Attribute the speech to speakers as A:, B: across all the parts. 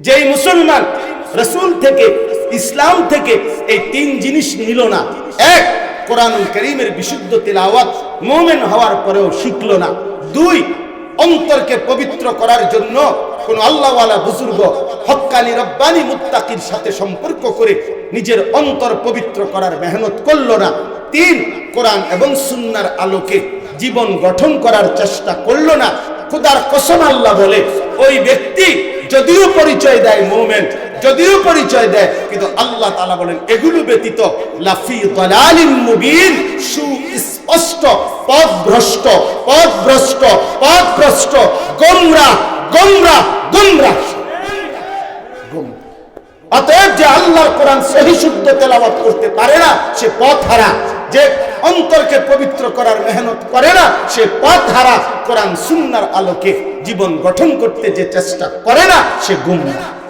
A: যেই মুসলমান রসুল থেকে, ইসলাম থেকে এই তিন জিনিস নিল না। এক, কোরআনুল করিমের বিশুদ্ধ তেলাওয়াত মোমেন হওয়ার পরেও শিখল না। দুই, অন্তরকে পবিত্র করার জন্য কোন আল্লাহওয়ালা বুজুর্গ হক্কানি রব্বানি মুত্তাকির সাথে সম্পর্ক করে নিজের অন্তর পবিত্র করার মেহনত করল না। তিন, কোরআন এবং সুন্নার আলোকে জীবন গঠন করার চেষ্টা করল না। খুদার কসম আল্লাহ বলে, ওই ব্যক্তি যদিও পরিচয় দেয় মোমেন্ট যদিও পরিচয় দেয়, কিন্তু আল্লাহ তাআলা বলেন, এগুলো ব্যতীত লাফি দালালিম মুবিন, সুস্পষ্ট, পথভ্রষ্ট পথভ্রষ্ট পথভ্রষ্ট, গোমরা গোমরা গোমরা। অতএব যে আল্লাহর কোরআন সহি, শুদ্ধ তেলাওয়াত করতে পারে না, সে পথ হারা যে অন্তরকে পবিত্র করার মেহনত করে না, সে পথ হারা কোরআন সুন্নার আলোকে জীবন গঠন করতে যে চেষ্টা করে না, সে গুম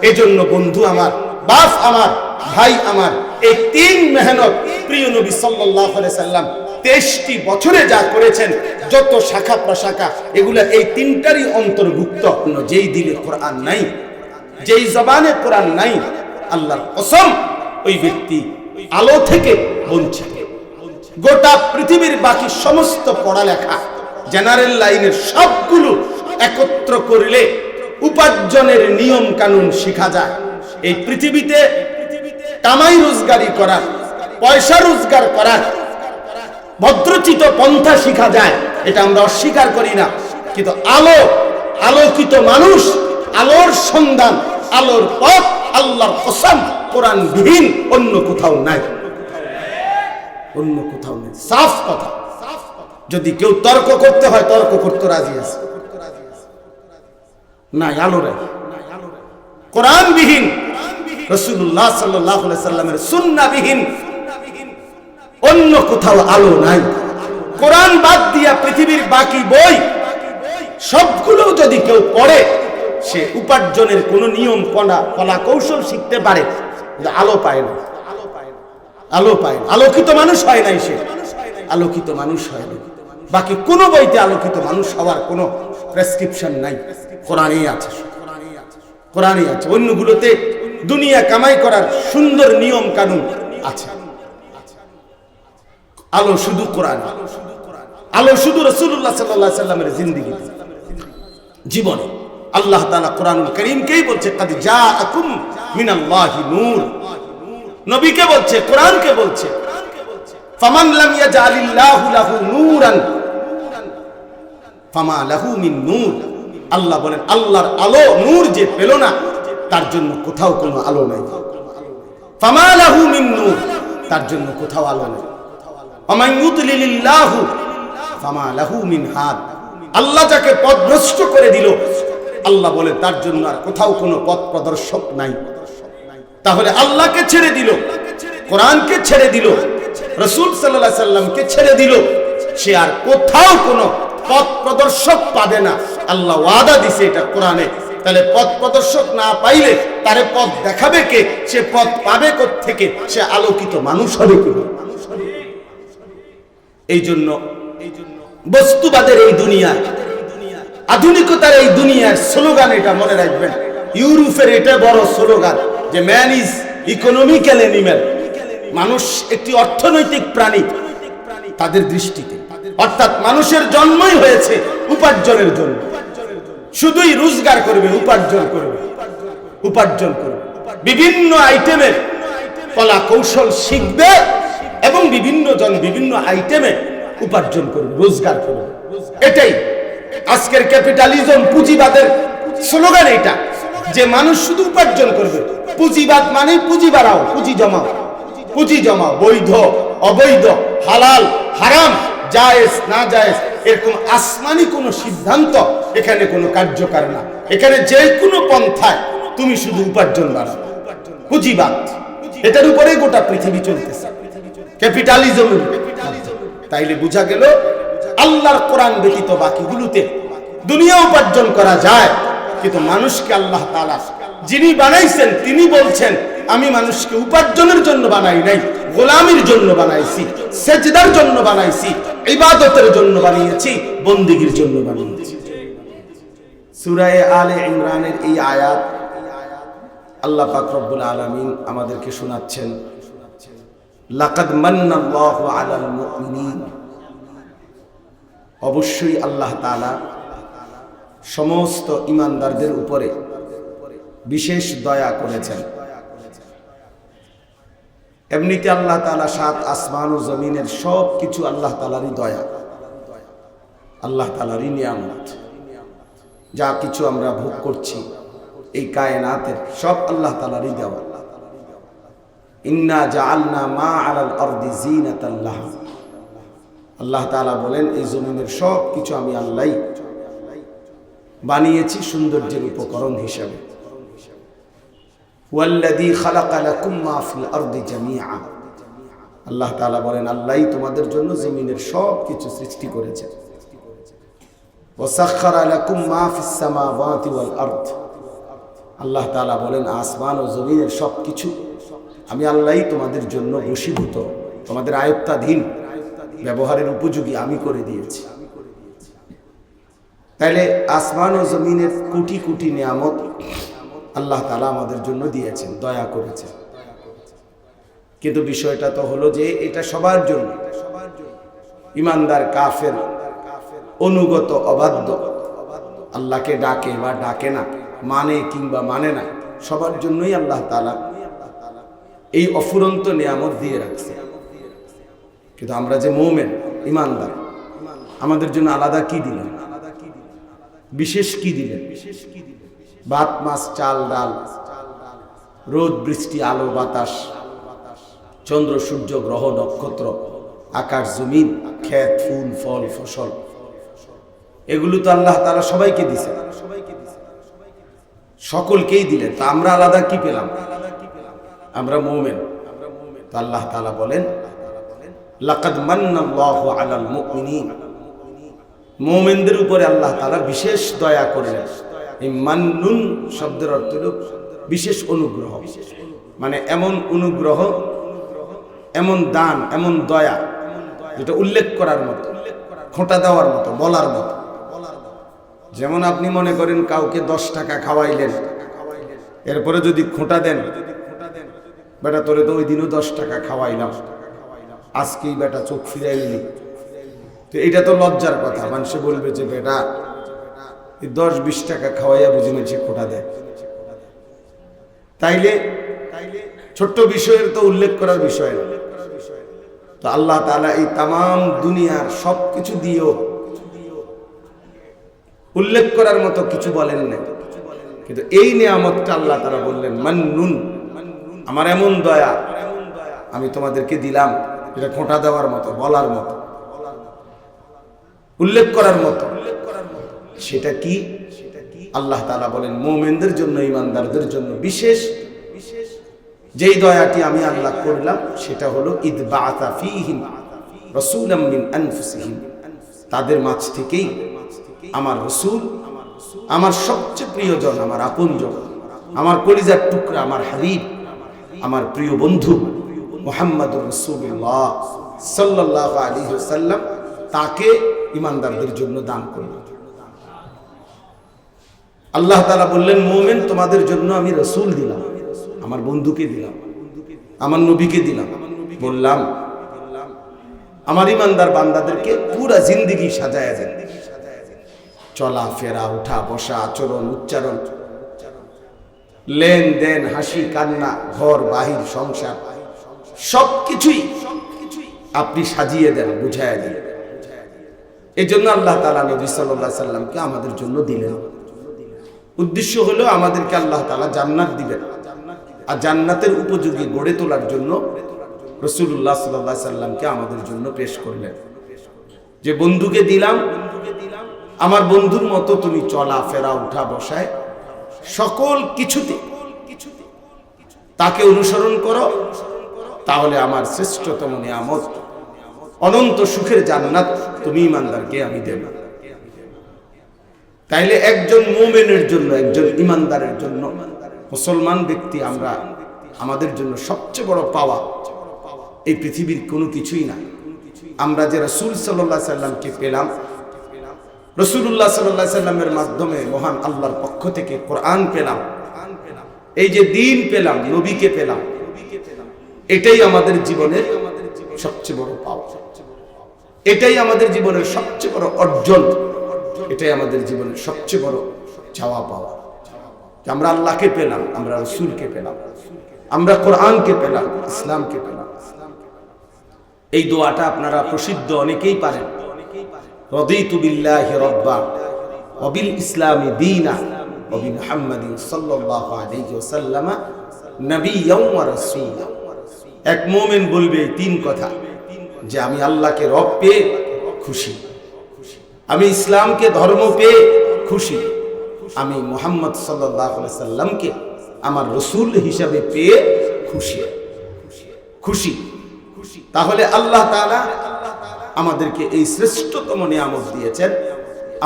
A: এই জন্য বন্ধু আমার, বাপ আমার, ভাই আমার, এই তিন মেহনত প্রিয় নবী সাল্লাহ সাল্লাম তেইশটি বছরে যা করেছেন, যত শাখা প্রশাখা, এগুলা এই তিনটারই অন্তর্ভুক্ত যেই দিলে কোরআন নাই, যেই জবানে কোরআন নাই, আল্লাহর কসম, ওই ব্যক্তি আলো থেকে বঞ্চিত। গোটা পৃথিবীর বাকি সমস্ত পড়ালেখা জেনারেল লাইনের সবগুলো একত্র করলে উপার্জনের নিয়ম কানুন শেখা যায়। এই পৃথিবীতে কামাই রোজগারি করার, পয়সা রোজগার করার, ভদ্রচিত পন্থা শিখা যায়, এটা আমরা অস্বীকার করি না। কিন্তু আলো, আলোকিত মানুষ, আলোর সন্ধান, আলোর পথ, আল্লাহর কসম কোরআন বিহীন অন্য কোথাও নাই। অন্য কোথাও নেই। সাফ কথা। যদি কেউ তর্ক করতে হয়, তর্ক করতে রাজি আছে। নাই, আলো নাই। কোরআন বিহীন রসুল্লাহ সাল্লাহ সাল্লামের সুন্না বিহীন অন্য কোথাও আলো নাই। কোরআন বাদ দিয়া পৃথিবীর বাকি বই, সবগুলো যদি কেউ পড়ে, সে উপার্জনের কোন নিয়ম, কলা কলা কৌশল শিখতে পারে আলো পায় না। আলো পায়। আলোকিত মানুষ হয় নাই সে। আলোকিত মানুষ হয় না বাকি কোন বইতে আলোকিত মানুষ হওয়ার কোন প্রেসক্রিপশন নাই। কোরআনেই আছে। কোরআনেই আছে। অন্যগুলোতে দুনিয়া কামাই করার সুন্দর নিয়ম কানুন আছে। আলো শুধু কোরআন। আলো শুধু রসুল্লাহ সাল্লাহ সাল্লামের জিন্দিগি। জীবনে আল্লাহ তাআলা কোরআনুল করিমকেই বলছে, কাদ জাআকুম মিনাল্লাহি নূর। নবীকে বলছে, কোরআনকে বলছে। ফামান লাম লাহু নূরান লাহু মিন নূর। আল্লাহ বলেন, আল্লাহর আলো নূর যে পেল না, তার জন্য কোথাও কোনো আলো নাই। লাহু মিন নূর, তার জন্য কোথাও আলো নেই। লাহু মিন হাদ। আল্লাহ যাকে পথভ্রষ্ট করে দিল, আল্লাহ বলে তার জন্য আর কোথাও কোনো পথ প্রদর্শক নাই। তাহলে আল্লাহকে ছেড়ে দিল, কোরআনকে ছেড়ে দিল, রসুল সাল্লামকে ছেড়ে দিল। সে আর কোথাও কোনো পথ প্রদর্শক পাবে না। আল্লাহ ওয়াদা দিছে এটা কোরআনে। তাহলে পথ প্রদর্শক না পাইলে তারে পথ দেখাবে কে? সে পথ পাবে থেকে সে আলোকিত মানুষ হবে কি? এই জন্য বস্তুবাদের এই দুনিয়া, আধুনিকতার এই দুনিয়ার স্লোগান এটা মনে রাখবেন। ইউরোপের এটা বড় স্লোগান। যে ম্যান ইজ ইকোনমিক্যাল এনিম্যাল মানুষ একটি অর্থনৈতিক প্রাণী, তাদের দৃষ্টিতে। অর্থাৎ মানুষের জন্মই হয়েছে উপার্জনের জন্য। শুধুই রোজগার করবে, উপার্জন করবে উপার্জন করবে। বিভিন্ন আইটেমের কলা কৌশল শিখবে এবং বিভিন্ন জন বিভিন্ন আইটেমে উপার্জন করবে, রোজগার করবে। এটাই আজকের ক্যাপিটালিজম পুঁজিবাদের স্লোগান এটা। যে মানুষ শুধু উপার্জন করবে পুঁজিবাদ মানে পুঁজি বাড়াও, পুঁজি জমাও। পুঁজি জমা বৈধ, অবৈধ, হালাল, হারাম, জায়েজ, না জায়েজ, এরকম আসমানি কোনো সিদ্ধান্ত এখানে কোনো কার্যকর না। এখানে যে কোনো পন্থায় তুমি শুধু উপার্জন বাড়াও। পুঁজিবাদ, এটার উপরে গোটা পৃথিবী চলতেছে। ক্যাপিটালিজম তাইলে বোঝা গেল, আল্লাহর কোরআন ব্যতীত বাকিগুলোতে দুনিয়া উপার্জন করা যায়, কিন্তু মানুষকে আল্লাহ তাআলা যিনি বানাইছেন, তিনি বলছেন, আমি মানুষকে উপার্জনের জন্য বানাই নাই, গোলামির জন্য বানাইছি, সেজদার জন্য বানাইছি, ইবাদতের জন্য বানিয়েছি, বন্দিগির জন্য বানিয়েছি। সূরা আলে ইমরানের এই আয়াত আল্লাহ পাক রব্বুল আলামিন আমাদেরকে শোনাচ্ছেন, লাকাদ মান্নাল্লাহু আলাল মুমিনিন। অবশ্যই আল্লাহ তাআলা সমস্ত ইমানদারদের উপরে বিশেষ দয়া করেছেন। এমনিতে আল্লাহ তালা সাত আসমান ও জমিনের সব কিছু আল্লাহ তাআলারই দয়া। আল্লাহ তাআলারই নিয়ামত। যা কিছু আমরা ভোগ করছি, এই কায়নাতের সব আল্লাহ তাআলারই দেওয়া। আল্লাহ বলেন, এই জমিনের সব কিছু আমি আল্লাহই বানিয়েছি সৌন্দর্যের উপকরণ হিসাবে। ওয়াল্লাযী খালাকা লাকুম মা ফিল আরদি জামিআ। আল্লাহ তাআলা বলেন, আল্লাহই তোমাদের জন্য জমিনের সব কিছু সৃষ্টি করেছেন। ওয়াসাখখারা লাকুম মা ফিস সামাওয়াতি ওয়াল আল্লাহ তাআলা বলেন, আসমান ও জমিনের সব কিছু আমি আল্লাহই তোমাদের জন্য বশীভূত, তোমাদের আয়ত্তাধীন, ব্যবহারের উপযোগী আমি করে দিয়েছি। তাইলে আসমান ও জমিনের কোটি কোটি নিয়ামত আল্লাহ তালা আমাদের জন্য দিয়েছেন, দয়া করেছেন। কিন্তু বিষয়টা তো হলো যে এটা সবার জন্য। ইমানদার কাফের অনুগত অবাধ্য। আল্লাহকে ডাকে বা ডাকে না মানে কিংবা মানে না, সবার জন্যই আল্লাহ তালা এই অফুরন্ত নিয়ামত দিয়ে রাখছে। কিন্তু আমরা যে মৌমেন, ইমানদার, আমাদের জন্য আলাদা কি দিলেন? বিশেষ কি দিলেন? ভাত মাছ, চাল, ডাল, রোদ, বৃষ্টি, আলো, বাতাস, চন্দ্র, সূর্য, গ্রহ, নক্ষত্র, আকাশ, জমিন, ক্ষেত, ফুল, ফল, ফসল। এগুলো তো আল্লাহ তারা সবাইকে দিছে সকলকেই দিলেন। তা আমরা আলাদা কি পেলাম? আমরা মৌমেন। আল্লাহ তালা বলেন, লাকাদ মান্নাল্লাহু আলাল মুমিনিন। মুমিনদের উপরে আল্লাহ তাআলা বিশেষ দয়া করলেন। এই মান্নুন শব্দের অর্থ হলো বিশেষ অনুগ্রহ। মানে এমন অনুগ্রহ, এমন দান, এমন দয়া, যেটা উল্লেখ করার মতো, খোঁটা দেওয়ার মতো, বলার মতো। যেমন আপনি মনে করেন কাউকে দশ টাকা খাওয়াইলেন, এরপরে যদি খোঁটা দেন, বেটা, তোরে তো ওই দিনও দশ টাকা খাওয়াইলাম, আজকেই বেটা চোখ ফিরাইলি। তো এটা তো লজ্জার কথা, মানুষে বলবে যে, বেটা দশ বিশ টাকা খাওয়াইয়া বুঝি মানুষে খোটা দেয়। তাইলে ছোট্ট বিষয়ের তো উল্লেখ করার বিষয় তো আল্লাহ তালা এই তাম দুনিয়ার সব কিছু দিয়েও উল্লেখ করার মতো কিছু বলেন না কিন্তু এই নিয়ামতটা আল্লাহ তারা বললেন মান্নুন আমার এমন দয়া আমি তোমাদেরকে দিলাম এটা খোঁটা দেওয়ার মতো, বলার মতো, উল্লেখ করার মতো। সেটা কি? আল্লাহ তালা বলেন, মোমেনদের জন্য ইমানদারদের জন্য বিশেষ যেই দয়াটি আমি আল্লাহ করলাম, সেটা হলো ঈদ বাহিম রসুল তাদের মাঝ থেকেই আমার রসুল, আমার সবচেয়ে প্রিয়জন, আমার আপনজন, আমার কলিজার টুকরা, আমার হাবিব, আমার প্রিয় বন্ধু মোহাম্মদ রসুল্লাহ সাল্লাহ আলী সাল্লাম তাকে ইমানদারদের জন্য দান করল আল্লাহ তালা বললেন, মোমেন, তোমাদের জন্য আমি রসুল দিলাম, আমার বন্ধুকে দিলাম, আমার নবীকে দিলাম। বললাম, আমার ইমানদার বান্দাদেরকে পুরা জিন্দিগি সাজায় দেন। চলা, ফেরা, উঠা, বসা, আচরণ, উচ্চারণ, লেনদেন, হাসি, কান্না, ঘর, বাহির, সংসার সব কিছুই আপনি সাজিয়ে দেন, বুঝায় দেন। এই জন্য আল্লাহ তালা নবী সাল্লাহ সাল্লামকে আমাদের জন্য দিলেন। উদ্দেশ্য হলো আমাদেরকে আল্লাহ তালা জান্নাত দিবেন। আর জান্নাতের উপযোগী গড়ে তোলার জন্য রসুল্লাহ সাল্লাহ সাল্লামকে আমাদের জন্য পেশ করলেন। যে বন্ধুকে দিলাম, আমার বন্ধুর মতো তুমি চলা ফেরা উঠা বসায়, সকল কিছুতে তাকে অনুসরণ করো, তাহলে আমার শ্রেষ্ঠতম নিয়ামত, অনন্ত সুখের জান্নাত তুমি ইমানদারকে আমি দেব। তাইলে একজন মোমেনের জন্য, একজন ইমানদারের জন্য মুসলমান ব্যক্তি আমরা আমাদের জন্য সবচেয়ে বড় পাওয়া এই পৃথিবীর কোনো কিছুই না। আমরা যে রসুল সাল্লাহ সাল্লামকে পেলাম রসুল্লাহ সাল্লাহ সাল্লামের মাধ্যমে মহান আল্লাহর পক্ষ থেকে কোরআন পেলাম, এই যে দিন পেলাম, নবীকে পেলাম, এটাই আমাদের জীবনের সবচেয়ে বড় পাওয়া। এটাই আমাদের জীবনের সবচেয়ে বড় অর্জন। এটাই আমাদের জীবনের সবচেয়ে বড় চাওয়া পাওয়া। আমরা আল্লাহকে পেলাম, আমরা রসুলকে পেলাম, আমরা কোরআনকে পেলাম, ইসলামকে পেলাম। এই দোয়াটা আপনারা প্রসিদ্ধ অনেকেই পারেন। ওবিল ইসলামি এক মুমিন বলবে তিন কথা, যে আমি আল্লাহকে রব পেয়ে খুশি। আমি ইসলামকে ধর্ম পেয়ে খুশি। আমি মোহাম্মদ সাল্লামকে আমার রসুল হিসাবে পেয়ে খুশি। খুশি। তাহলে আল্লাহ আমাদেরকে এই শ্রেষ্ঠতম নিয়ামত দিয়েছেন,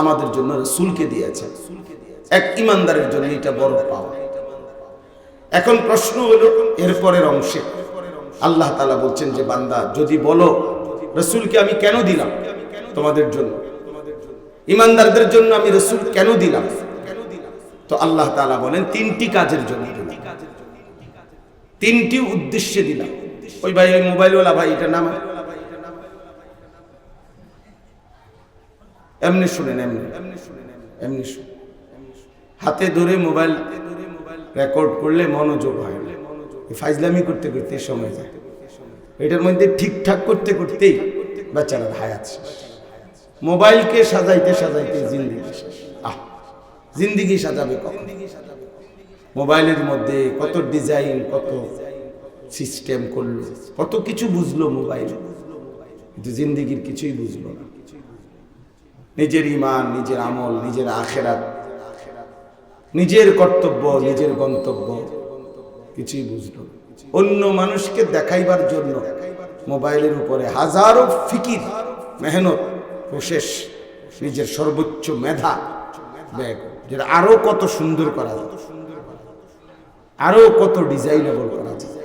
A: আমাদের জন্য রসুলকে দিয়েছেন। এক ইমানদারের জন্য এটা বড় পাওয়া। এখন প্রশ্ন হলো এরপরের অংশে আল্লাহ তালা বলছেন যে, বান্দা, যদি বলো, রসুলকে আমি কেন দিলাম তোমাদের জন্য? ইমানদারদের জন্য আমি রসুল কেন দিলাম? তো আল্লাহ তালা বলেন, তিনটি কাজের জন্য তিনটি উদ্দেশ্যে দিলাম। ওই ভাই, ওই মোবাইলওয়ালা ভাই, এটা নাম এমনি শুনেন, এমনি। এমনি হাতে ধরে মোবাইল রেকর্ড করলে মনোযোগ হয় ফাইজলামি করতে করতে সময় যায়। এটার মধ্যে ঠিকঠাক করতে করতেই বেচারার হায়াত শেষ। মোবাইলকে সাজাইতে সাজাইতে জিন্দিগি আহ, জিন্দিগি সাজাবে কখন? মোবাইলের মধ্যে কত ডিজাইন, কত সিস্টেম করল, কত কিছু বুঝলো মোবাইল। কিন্তু জিন্দিগির কিছুই বুঝলো না। নিজের ইমান, নিজের আমল, নিজের আখেরাত, নিজের কর্তব্য, নিজের গন্তব্য কিছুই বুঝলো অন্য মানুষকে দেখাইবার জন্য মোবাইলের উপরে হাজারো ফিকির, মেহনত প্রশেষ নিজের সর্বোচ্চ মেধা যেটা আরও কত সুন্দর করা যায়। আরও কত ডিজাইনেবল করা যায়।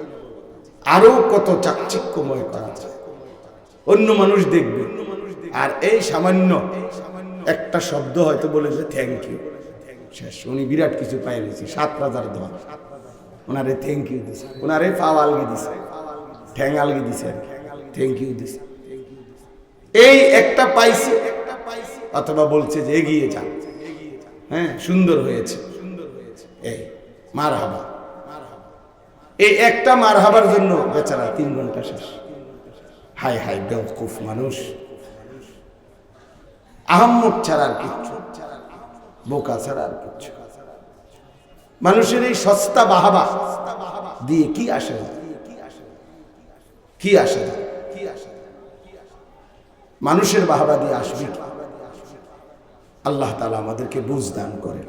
A: আরও কত চাকচিক্যময় করা যায়। অন্য মানুষ দেখবে। আর এই সামান্য একটা শব্দ হয়তো বলে যে থ্যাংক ইউ শেষ, উনি বিরাট কিছু পাই নিয়েছে সাত রাজার ধর ওনারে থ্যাংক ইউ দিছে। ওনারে পাও আলগি দিছে ঠ্যাং আলগি দিছে থ্যাংক ইউ দিছে। এই একটা পাইছে, অথবা বলছে যে এগিয়ে যান। হ্যাঁ সুন্দর হয়েছে। এই মার হাবা এই একটা মার হাবার জন্য বেচারা তিন ঘণ্টা শেষ। হাই হাই বেওকুফ মানুষ। আহম্মদ ছাড়া আর কিচ্ছু। বোকা ছাড়া আর কিচ্ছু। মানুষের এই সস্তা বাহাবা দিয়ে কি আসে? কি আসে? না? মানুষের বাহাবা দিয়ে আসবে আল্লাহ তালা আমাদেরকে বুঝ দান করেন।